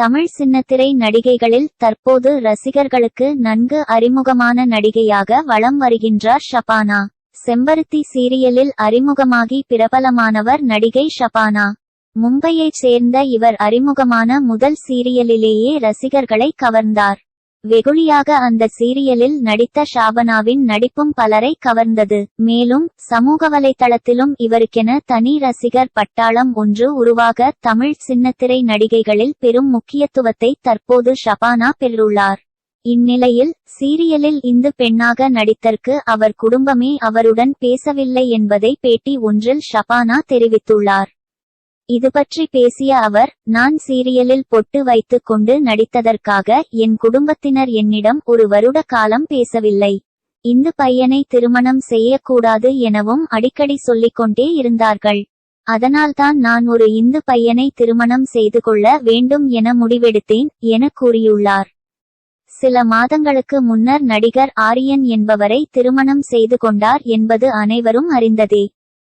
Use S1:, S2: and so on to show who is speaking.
S1: தமிழ் சின்னத்திரை நடிகைகளில் தற்போது ரசிகர்களுக்கு நன்கு அறிமுகமான நடிகையாக வலம் வருகின்றார் ஷபானா. செம்பருத்தி சீரியலில் அறிமுகமாகி பிரபலமானவர் நடிகை ஷபானா. மும்பையைச் சேர்ந்த இவர் அறிமுகமான முதல் சீரியலிலேயே ரசிகர்களை கவர்ந்தார். வெகுளியாக அந்த சீரியலில் நடித்த ஷாபனாவின் நடிப்பும் பலரை கவர்ந்தது. மேலும் சமூக வலைதளத்திலும் இவருக்கென தனி ரசிகர் பட்டாளம் ஒன்று உருவாக தமிழ் சின்னத்திரை நடிகைகளில் பெரும் முக்கியத்துவத்தை தற்போது ஷபானா பெற்றுள்ளார். இந்நிலையில் சீரியலில் இந்து பெண்ணாக நடித்தற்கு அவர் குடும்பமே அவருடன் பேசவில்லை என்பதை பேட்டி ஒன்றில் ஷபானா தெரிவித்துள்ளார். இது பற்றி பேசிய அவர் நான் சீரியலில் பொட்டு வைத்துக் கொண்டு நடித்ததற்காக என் குடும்பத்தினர் என்னிடம் ஒரு வருட காலம் பேசவில்லை. இந்து பையனை திருமணம் செய்யக்கூடாது எனவும் அடிக்கடி சொல்லிக்கொண்டே இருந்தார்கள். அதனால்தான் நான் ஒரு இந்து பையனை திருமணம் செய்து கொள்ள வேண்டும் என முடிவெடுத்தேன் என கூறியுள்ளார். சில மாதங்களுக்கு முன்னர் நடிகர் ஆரியன் என்பவரை திருமணம் செய்து கொண்டார் என்பது அனைவரும் அறிந்ததே.